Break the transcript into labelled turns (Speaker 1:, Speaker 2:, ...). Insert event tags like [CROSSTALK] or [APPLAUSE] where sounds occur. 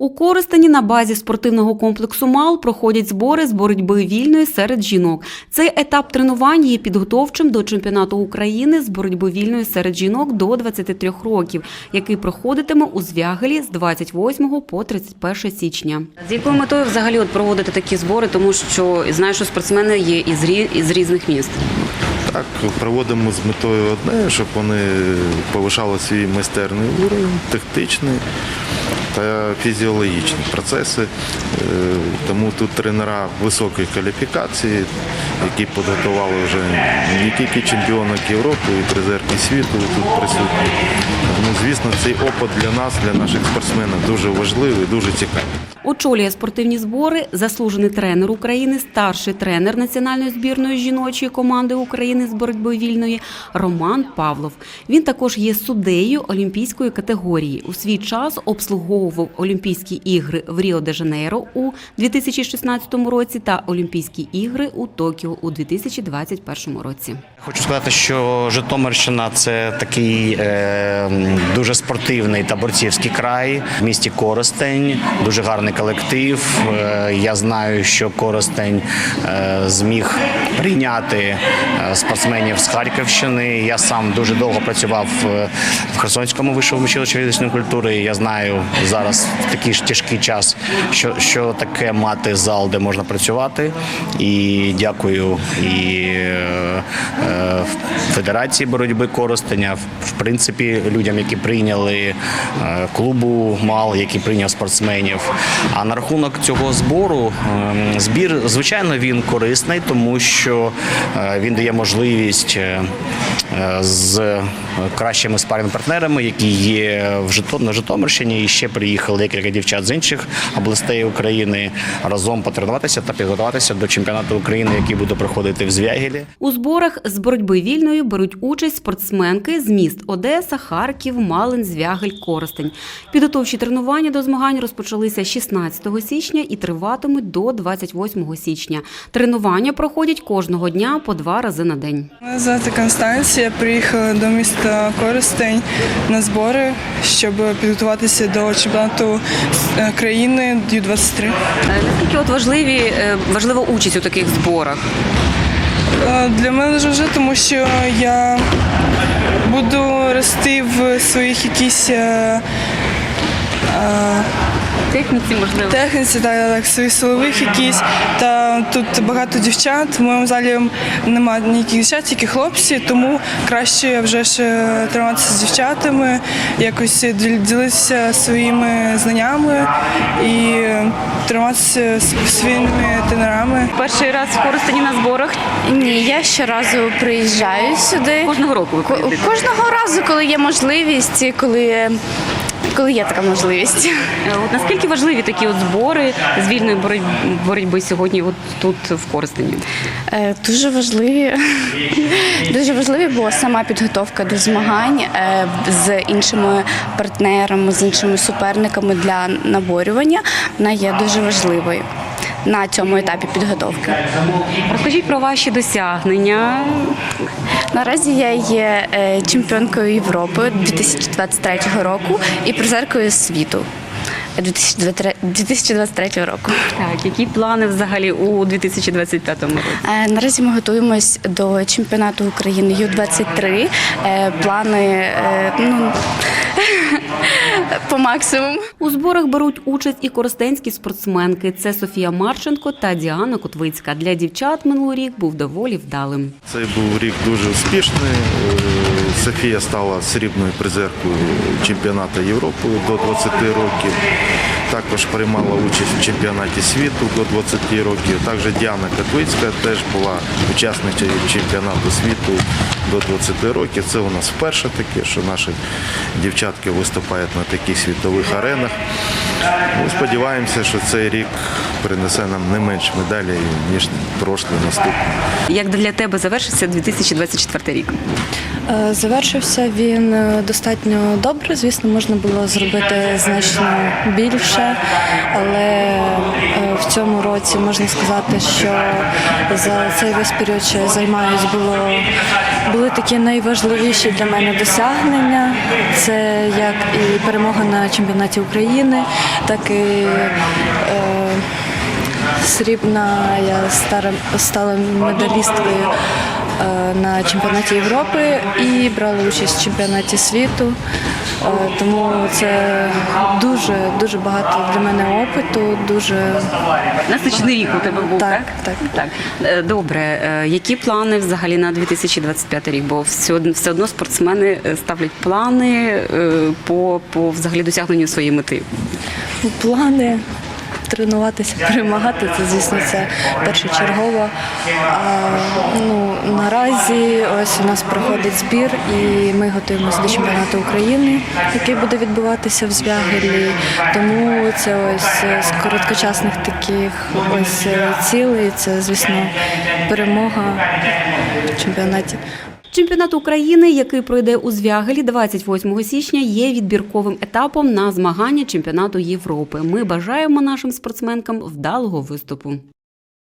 Speaker 1: У Коростені на базі спортивного комплексу МАЛ проходять збори з боротьби вільної серед жінок. Цей етап тренувань є підготовчим до чемпіонату України з боротьби вільної серед жінок до 23 років, який проходитиме у Звягелі з 28 по 31 січня. З якою метою взагалі от проводити такі збори, тому що знаю, що спортсмени є із, із різних міст.
Speaker 2: Так, проводимо з метою одне, щоб вони повишали свій майстерний уровень, тактичний та фізіологічні процеси. Е, Тому тут тренера високої кваліфікації, які підготували вже не тільки чемпіонок Європи, і призерки світу тут присутні. Тому, звісно, цей опит для нас, для наших спортсменів, дуже важливий, дуже цікавий.
Speaker 1: Очолює спортивні збори заслужений тренер України, старший тренер національної збірної жіночої команди України з боротьби вільної Роман Павлов. Він також є суддею олімпійської категорії. У свій час обслуговував Олімпійські ігри в Ріо-де-Жанейро у 2016 році та Олімпійські ігри у Токіо у 2021 році.
Speaker 3: Хочу сказати, що Житомирщина це такий е, дуже спортивний та борцівський край в місті Коростень. Дуже гарний колектив. Е, я знаю, що Коростень е, зміг прийняти е, спортсменів з Харківщини. Я сам дуже довго працював е, в Херсонському вищому училищі фізичної культури. Я знаю зараз в такий ж тяжкий час, що, що таке мати зал, де можна працювати. І дякую і е, е, Федерації боротьби Коростеня, в- принципі, людям, які прийняли е, клубу МАЛ, які прийняв спортсменів. А на рахунок цього збору, ем, збір, звичайно, він корисний, тому що е, він дає можливість е, е, з кращими спарринг-партнерами, які є в Жито- на Житомирщині, і ще приїхали декілька дівчат з інших областей України разом потренуватися та підготуватися до чемпіонату України, який буде проходити в Звягелі.
Speaker 1: У зборах з боротьби вільною беруть участь спортсменки з міст Одеса, Харків, Малин, Звягель, Коростень. Підготовчі тренування до змагань розпочалися 16 січня і триватимуть до 28 січня. Тренування проходять кожного дня по два рази на день.
Speaker 4: Мене звати Констанція. Приїхала до міста Коростень на збори, щоб підготуватися до чемпіонату е, країни Ю-23.
Speaker 1: Е, Наскільки от важливі важлива участь у таких зборах?
Speaker 4: Е, Для мене дуже важливо, тому що я буду рости в своїх якісь е, е,
Speaker 1: Техніці можливо.
Speaker 4: техніці, так, так, своїх силових якісь. Та тут багато дівчат. В моєму залі немає ніяких дівчат, тільки хлопці, тому краще вже ж тренуватися з дівчатами, якось ділитися своїми знаннями і тренуватися з своїми тренерами.
Speaker 1: Перший раз в Коростені на зборах
Speaker 5: Ні, я щоразу приїжджаю сюди.
Speaker 1: кожного року ви приїздите?
Speaker 5: Кожного разу, коли є можливість, і коли, коли є така можливість.
Speaker 1: Е, От наскільки важливі такі от збори з вільної боротьби, сьогодні от тут в Коростені?
Speaker 5: Е, Дуже важливі, [LAUGHS] дуже важливі, бо сама підготовка до змагань е, з іншими партнерами, з іншими суперниками для наборювання, вона є дуже важливою на цьому етапі підготовки.
Speaker 1: Розкажіть про ваші досягнення.
Speaker 5: Наразі я є е, чемпіонкою Європи 2023 року і призеркою світу 2023 2023 року.
Speaker 1: Так, які плани взагалі у 2025 році?
Speaker 5: Е, Наразі ми готуємось до чемпіонату України Ю-23. Е, Плани е, ну, [LAUGHS] по максимуму.
Speaker 1: У зборах беруть участь і коростенські спортсменки. Це Софія Марченко та Діана Котвицька. Для дівчат минулий рік був доволі вдалим.
Speaker 2: Цей був рік дуже успішний. Софія стала срібною призеркою чемпіонату Європи до 20 років. Також приймала участь в чемпіонаті світу до 20 років. Також Діана Катвицька теж була учасницею чемпіонату світу до 20 років. Це у нас вперше таке, що наші дівчатки виступають на таких світових аренах. Ну, сподіваємося, що цей рік принесе нам не менш медалей, ніж прошлий наступний.
Speaker 1: Як для тебе завершився 2024 рік?
Speaker 6: Е, Завершився він е, достатньо добре. Звісно, можна було зробити значно більше, але е, в цьому році можна сказати, що за цей весь період, що я займаюсь, було були такі найважливіші для мене досягнення. Це як і перемога на чемпіонаті України, так і е, срібна. Я стара стала медалісткою на чемпіонаті Європи і брала участь в чемпіонаті світу. Е, Тому це дуже дуже багато для мене опиту. Дуже
Speaker 1: Насичений рік у тебе був, так?
Speaker 6: Так, так.
Speaker 1: так. Е, Добре, Е, які плани взагалі на 2025 рік? Бо все одно, все одно спортсмени е, ставлять плани е, по, по взагалі досягненню своєї мети.
Speaker 6: плани. Тренуватися, [LAUGHS] перемагати, це звісно це першочергово. А, ну, наразі ось у нас проходить збір, і ми готуємося до чемпіонату України, який буде відбуватися в Звягелі. Тому це ось з короткочасних таких ось е, цілей. Це звісно перемога в чемпіонаті.
Speaker 1: Чемпіонат України, який пройде у Звягелі 28 січня, є відбірковим етапом на змагання чемпіонату Європи. Ми бажаємо нашим спортсменкам вдалого виступу.